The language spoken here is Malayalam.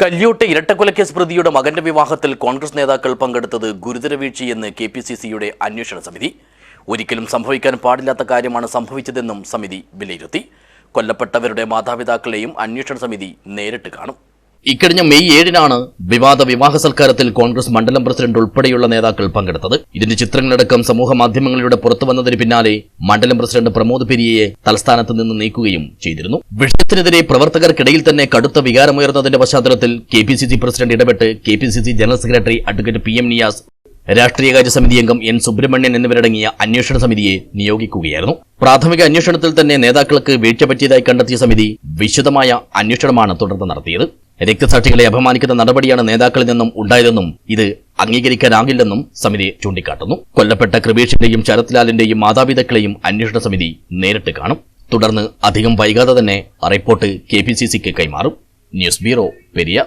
കല്യോട്ട് ഇരട്ടക്കൊലക്കേസ് പ്രതിയുടെ മകന്റെ വിവാഹത്തിൽ കോൺഗ്രസ് നേതാക്കൾ പങ്കെടുത്തത് ഗുരുതര വീഴ്ചയെന്ന് കെ പി സി സിയുടെ അന്വേഷണ സമിതി. ഒരിക്കലും സംഭവിക്കാൻ പാടില്ലാത്ത കാര്യമാണ് സംഭവിച്ചതെന്നും സമിതി വിലയിരുത്തി. കൊല്ലപ്പെട്ടവരുടെ മാതാപിതാക്കളെയും അന്വേഷണ സമിതി നേരിട്ട് കാണും. ഇക്കഴിഞ്ഞ മെയ് ഏഴിനാണ് വിവാദ വിവാഹ സൽക്കാരത്തിൽ കോൺഗ്രസ് മണ്ഡലം പ്രസിഡന്റ് ഉൾപ്പെടെയുള്ള നേതാക്കൾ പങ്കെടുത്തത്. ഇതിന്റെ ചിത്രങ്ങളടക്കം സമൂഹ മാധ്യമങ്ങളിലൂടെ പുറത്തു വന്നതിന് പിന്നാലെ മണ്ഡലം പ്രസിഡന്റ് പ്രമോദ് പെരിയയെ തലസ്ഥാനത്ത് നിന്ന് നീക്കുകയും ചെയ്തിരുന്നു. വിഷയത്തിനെതിരെ പ്രവർത്തകർക്കിടയിൽ തന്നെ കടുത്ത വികാരമുയർന്നതിന്റെ പശ്ചാത്തലത്തിൽ K P C C president ഇടപെട്ട് K P C C general secretary advocate P M Niyas രാഷ്ട്രീയകാര്യ സമിതി അംഗം എൻ സുബ്രഹ്മണ്യൻ എന്നിവരടങ്ങിയ അന്വേഷണ സമിതിയെ നിയോഗിക്കുകയായിരുന്നു. പ്രാഥമിക അന്വേഷണത്തിൽ തന്നെ നേതാക്കൾക്ക് വീഴ്ച പറ്റിയതായി കണ്ടെത്തിയ സമിതി വിശദമായ അന്വേഷണമാണ് തുടർന്ന് നടത്തിയത്. രക്തസാക്ഷികളെ അപമാനിക്കുന്ന നടപടിയാണ് നേതാക്കളിൽ നിന്നും ഉണ്ടായതെന്നും ഇത് അംഗീകരിക്കാനാകില്ലെന്നും സമിതി ചൂണ്ടിക്കാട്ടുന്നു. കൊല്ലപ്പെട്ട കൃപേഷിന്റെയും ശരത്ലാലിന്റെയും മാതാപിതാക്കളെയും അന്വേഷണ സമിതി നേരിട്ട് കാണും. തുടർന്ന് അധികം വൈകാതെ തന്നെ റിപ്പോർട്ട് കെ കൈമാറും. News bureau Periya.